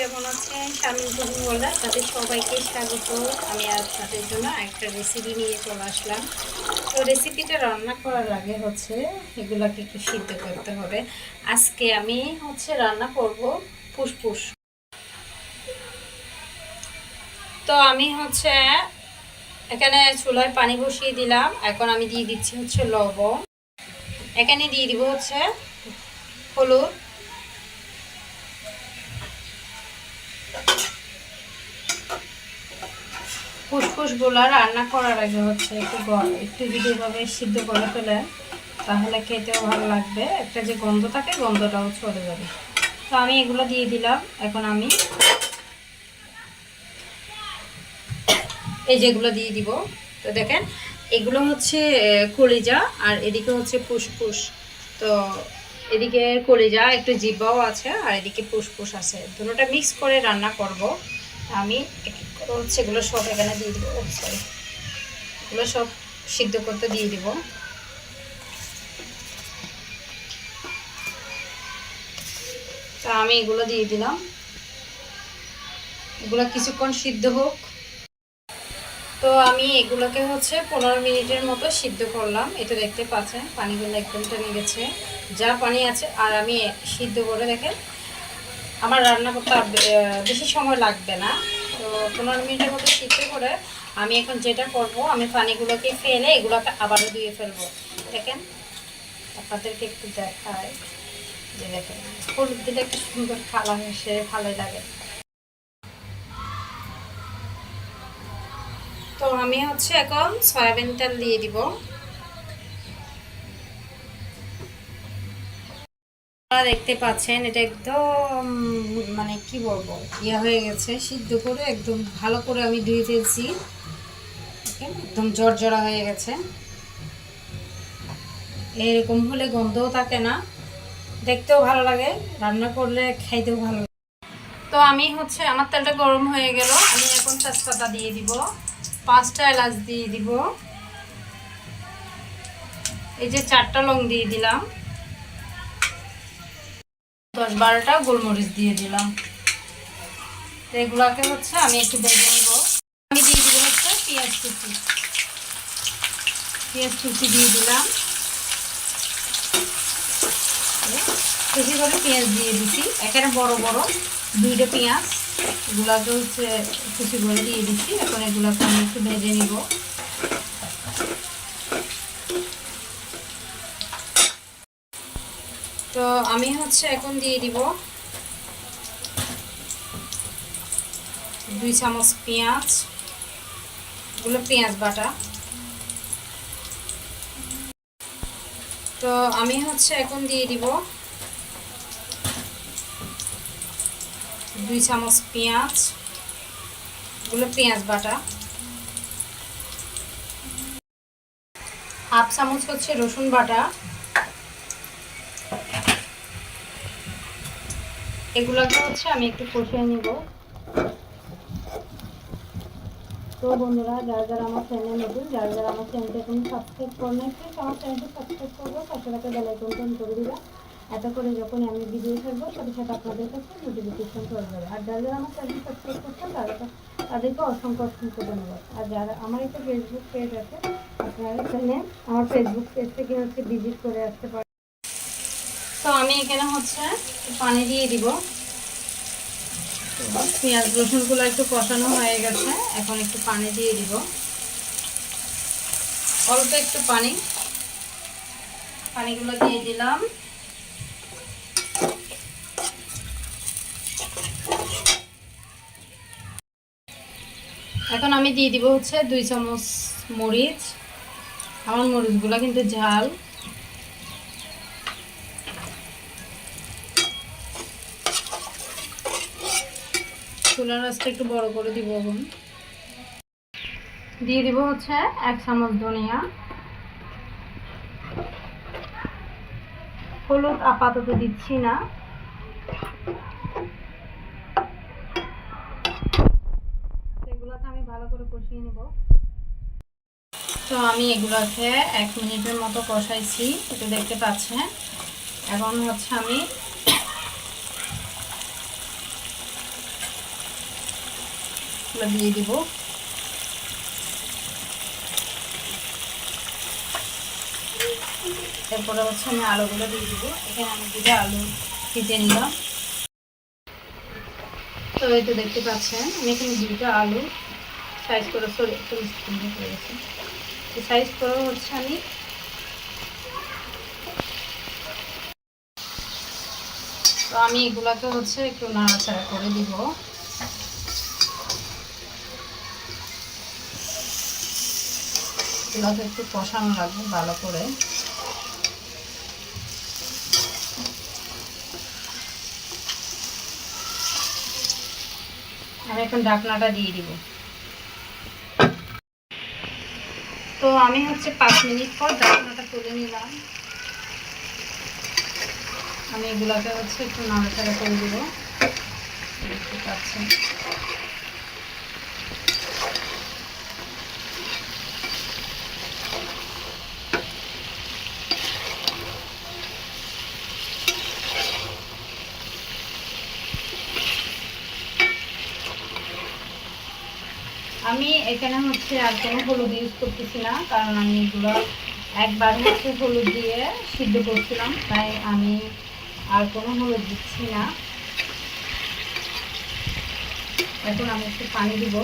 কেমন আছেন? কবু বলা তাদের সবাইকে স্বাগত। আমি আজ তাদের জন্য একটা রেসিপি নিয়ে চলে আসলাম। তো রেসিপিটা রান্না করার আগে হচ্ছে এগুলোকে একটু সিদ্ধ করতে হবে। আজকে আমি হচ্ছে রান্না করব ফুসফুস। তো আমি হচ্ছে এখানে চুলায় পানি বসিয়ে দিলাম। এখন আমি দিয়ে দিচ্ছি হচ্ছে লবণ। এখানে দিয়ে দিব হচ্ছে হলুদ ফুসফুসগুলো রান্না করার আগে হচ্ছে একটু গ- একটু যদি এভাবে সিদ্ধ করে ফেলে, তাহলে খেতেও ভালো লাগবে। একটা যে গন্ধ থাকে, গন্ধটাও চলে যাবে। তো আমি এগুলো দিয়ে দিলাম। এখন আমি এই যেগুলো দিয়ে দিব। তো দেখেন, এগুলো হচ্ছে কলিজা, আর এদিকে হচ্ছে ফুসফুস। তো এদিকে কলিজা, একটু জিব্বাও আছে আর এদিকে ফুসফুস আছে। দুটোটা মিক্স করে রান্না করব। আমি হচ্ছে এগুলো সব এখানে দিয়ে দিব সরি এগুলো সব সিদ্ধ করতে দিয়ে দিব। তা আমি এগুলো দিয়ে দিলাম। এগুলো কিছুক্ষণ সিদ্ধ হোক। তো আমি এগুলোকে হচ্ছে পনেরো মিনিটের মতো সিদ্ধ করলাম। এটা দেখতে পাচ্ছেন, পানিগুলো একদম টেনে গেছে। যা পানি আছে, আর আমি সিদ্ধ করে দেখেন, আমার রান্না করতে বেশি সময় লাগবে না। তো পনেরো মিনিটের মতো সিদ্ধ করে আমি এখন যেটা করব, আমি পানিগুলোকে ফেলে এগুলোকে আবারও ধুয়ে ফেলব। দেখেন, আপনাদেরকে একটু দেখায় যে দেখেন, হলুদ দিলে একটু সুন্দর কালার এসে ভালোই লাগে। আমি হচ্ছে এখন সয়াবিন তেল দিয়ে দিব। দেখতে পাচ্ছেন, এটা একদম মানে কি বলব, ইয়া হয়ে গেছে, সিদ্ধ করে একদম ভালো করে আমি ধুয়ে ফেলছি। একদম জর্জরা হয়ে গেছে। এরকম হলে গন্ধও থাকে না, দেখতেও ভালো লাগে, রান্না করলে খাইতেও ভালো লাগে। তো আমি হচ্ছে, আমার তেলটা গরম হয়ে গেল, আমি এখন তেজপাতা দিয়ে দিব। পাঁচটা এলাচ দিয়ে দিব। এই যে চারটা লং দিয়ে দিলাম। দশ বারোটা গোলমরিচ দিয়ে দিলাম। এগুলাকে হচ্ছে আমি একটু বেজে নিব। আমি দিয়ে দিব হচ্ছে পেঁয়াজ কুচি। পেঁয়াজ কুচি দিয়ে দিলাম। বেশি করে পেঁয়াজ দিয়ে দিছি। এখানে বড় বড় দুইটা পেঁয়াজ। এগুলাকে হচ্ছে কুচি করে দিয়ে দিচ্ছি। এখন এগুলাকে আমি একটু ভেজে নিব। তো আমি হচ্ছে এখন দিয়ে দিব দুই চামচ পেঁয়াজ। এগুলো পেঁয়াজ বাটা। তো আমি হচ্ছে এখন দিয়ে দিব দুই চামচ পেঁয়াজ এগুলো পেঁয়াজ বাটা। হাফ চামচ হচ্ছে রসুন বাটা। এগুলোকে হচ্ছে আমি একটু কষিয়ে নিব। তো বন্ধুরা, যারা যারা আমার চ্যানেল নতুন, যারা যারা আমার চ্যানেলটা এখন সাবস্ক্রাইব করে আমার চ্যানেলটা সাবস্ক্রাইব করব পাশে সাথে বেলাইকন করে দিবা এত করে যখন আমি ভিডিও ছাড়বো, সাথে সাথে আপনাদের কাছে নোটিফিকেশন চলে যাবে। আর যারা আমার চ্যানেল সাবস্ক্রাইব করছেন, তারা তাদেরকে অসংখ্য অসংখ্য ধন্যবাদ। আর যারা আমার একটা ফেসবুক পেজ আছে, আপনারা এখানে আমার ফেসবুক পেজ থেকে হচ্ছে ভিজিট করে আসতে পারেন। তো আমি এখানে হচ্ছে পানি দিয়ে দিব। পেঁয়াজ রসুনগুলো একটু কষানো হয়ে গেছে, এখন একটু পানি দিয়ে দিব। অল্প একটু পানি। পানিগুলো দিয়ে দিলাম। এখন আমি দিয়ে দিব হচ্ছে দুই চামচ মরিচ। আমার মরিচগুলো কিন্তু ঝাল। চুলার রাসটা একটু বড় করে দিব এখন। দিয়ে দিব হচ্ছে এক চামচ ধনিয়া। হলুদ আপাতত দিচ্ছি না। ভালো করে কষিয়ে নেব। তো আমি এগুলোকে এক মিনিটের মতো কষাইছি একটু দেখতে পাচ্ছেন। এখন হচ্ছে আমি দিয়ে দিব। এরপরে হচ্ছে আমি আলুগুলো দিয়ে দিব। এখানে আমি দুটো আলু ভেজে নিলাম। তো এই তো দেখতে পাচ্ছেন, আমি এখানে দুটো আলু সাইজ করে সরি একটু করে গেছে সাইজ করে হচ্ছে আমি। তো আমি এগুলাকে হচ্ছে একটু নাড়াচাড়া করে দিব। এগুলোকে একটু কষানো লাগবে ভালো করে। আমি এখন ঢাকনাটা দিয়ে দিব। তো আমি হচ্ছে পাঁচ মিনিট পর ঢাকনাটা তুলে নিলাম। আমি এগুলাকে হচ্ছে একটু নাড়াচাড়া করে দেবো। দেখতে পাচ্ছেন? আমি এখানে হচ্ছে আর কোনো হলুদ ইউজ করতেছি না, কারণ আমি এগুলো একবার হচ্ছে হলুদ দিয়ে সিদ্ধ করছিলাম, তাই আমি আর কোনো হলুদ দিচ্ছি না। এখন আমি একটু পানি দিব।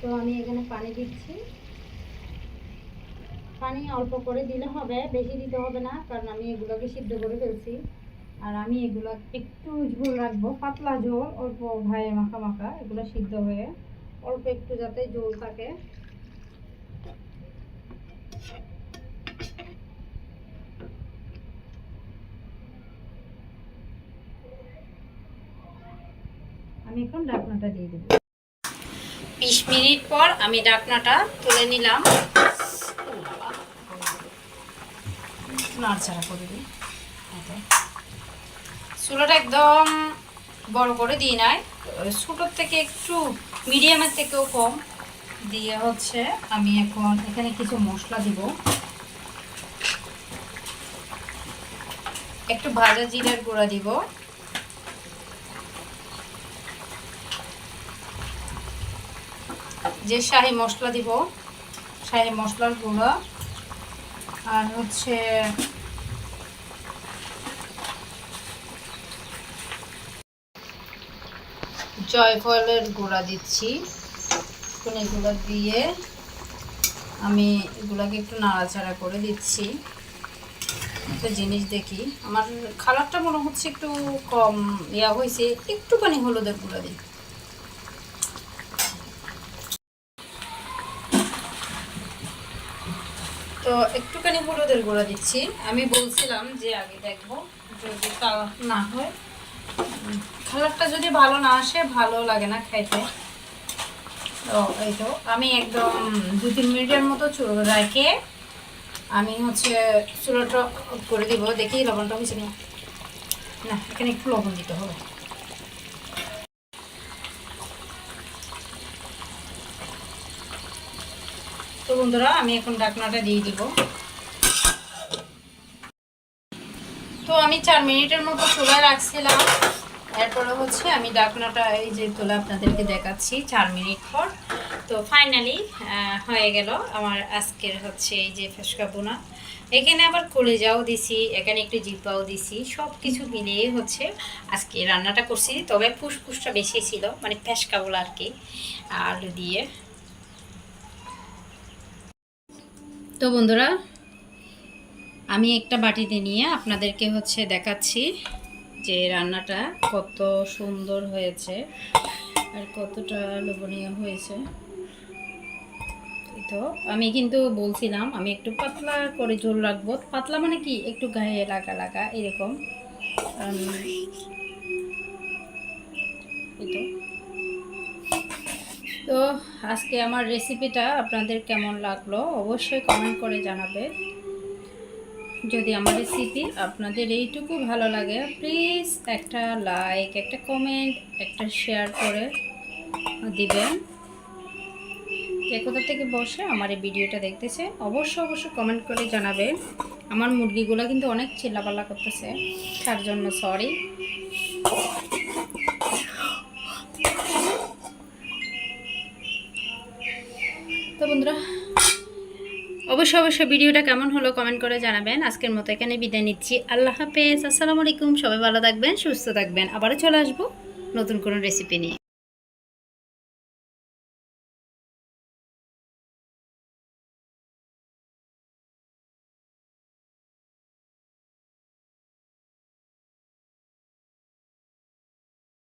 তো আমি এখানে পানি দিচ্ছি। পানি অল্প করে দিলে হবে, বেশি দিতে হবে না, কারণ আমি এগুলোকে সিদ্ধ করে ফেলছি। আর আমি এগুলো একটু ঝোল রাখব পাতলা ঝোল অল্প ভাইয়ে মাখা মাখা এগুলো সিদ্ধ হয়ে অল্প একটু যাতে ঝোল থাকে। আমি এখন ডাকনাটা দিয়ে দেবো। বিশ মিনিট পর আমি ডাকনাটা তুলে নিলাম। নাড়াচাড়া করে দিই। চুলাটা একদম বড় করে দিই নাই। ছোটোর থেকে একটু মিডিয়ামের থেকেও কম। দিয়ে হচ্ছে আমি এখন এখানে কিছু মশলা দিব। একটু ভাজা জিরার গুঁড়া দিব। যে শাহি মশলা দিব, শাহি মশলার গুঁড়া। আর হচ্ছে জয়ফলের গুঁড়া দিচ্ছি। এখন এগুলো দিয়ে আমি এগুলাকে একটু নাড়াচাড়া করে দিচ্ছি। একটা জিনিস দেখি, আমার খাবারটা মনে হচ্ছে একটু কম ইয়া হয়েছে, একটুখানি হলুদের গুঁড়া দিই। তো একটুখানি হলুদের গুঁড়া দিচ্ছি। আমি বলছিলাম যে আগে দেখব যদি কালার না হয়। কালারটা যদি ভালো না আসে, ভালো লাগে না খাইতে তো এই তো, আমি একদম দু তিন মিনিটের মতো রেখে আমি হচ্ছে চুলোটা করে দিব। দেখি লবণটা হয়েছে না না, এখানে একটু লবণ দিতে হবে। তো বন্ধুরা, আমি এখন ডাকনাটা দিয়ে দিব। তো আমি চার মিনিটের মতো চুলায় রাখছিলাম। এরপরে হচ্ছে আমি ডাকনাটা এই যে তোলা আপনাদেরকে দেখাচ্ছি, চার মিনিট পর। তো ফাইনালি হয়ে গেল আমার আজকের হচ্ছে এই যে ফেসকা বোনা। এখানে আবার কলেজাও দিছি, এখানে একটু জিব্বাও দিছি সব কিছু মিলিয়ে হচ্ছে আজকে রান্নাটা করছি। তবে ফুসফুসটা বেশি ছিল মানে ফেসকা বলা আর কি, আলু দিয়ে। তো বন্ধুরা আমি একটা বাটিতে নিয়ে আপনাদেরকে হচ্ছে দেখাচ্ছি যে রান্নাটা কত সুন্দর হয়েছে আর কতটা লোভনীয় হয়েছে। তো, আমি কিন্তু বলছিলাম আমি একটু পাতলা করে ঝোল রাখব। পাতলা মানে কি? একটু গায়ে লাগা লাগা, এরকম। তো। আজকে আমার রেসিপিটা আপনাদের কেমন লাগল? অবশ্যই কমেন্ট করে জানাবে। যদি আমার রেসিপি আপনাদের এইটুকু ভালো লাগে প্লিজ একটা লাইক একটা কমেন্ট একটা শেয়ার করে দিবেন। কে কোথা থেকে বসে আমার এই ভিডিওটা দেখতেছে, অবশ্য অবশ্য কমেন্ট করে জানাবেন। আমার মুরগিগুলো কিন্তু অনেক চিল্লাপাল্লা করতেছে, তার জন্য সরি অবশ্যই অবশ্যই ভিডিওটা কেমন হলো কমেন্ট করে জানাবেন। আজকের মতো এখানে বিদায় নিচ্ছি। আল্লাহ হাফেজ। আসসালামু আলাইকুম। সবাই ভালো থাকবেন, সুস্থ থাকবেন। আবারও চলে আসব নতুন কোনো রেসিপি নিয়ে।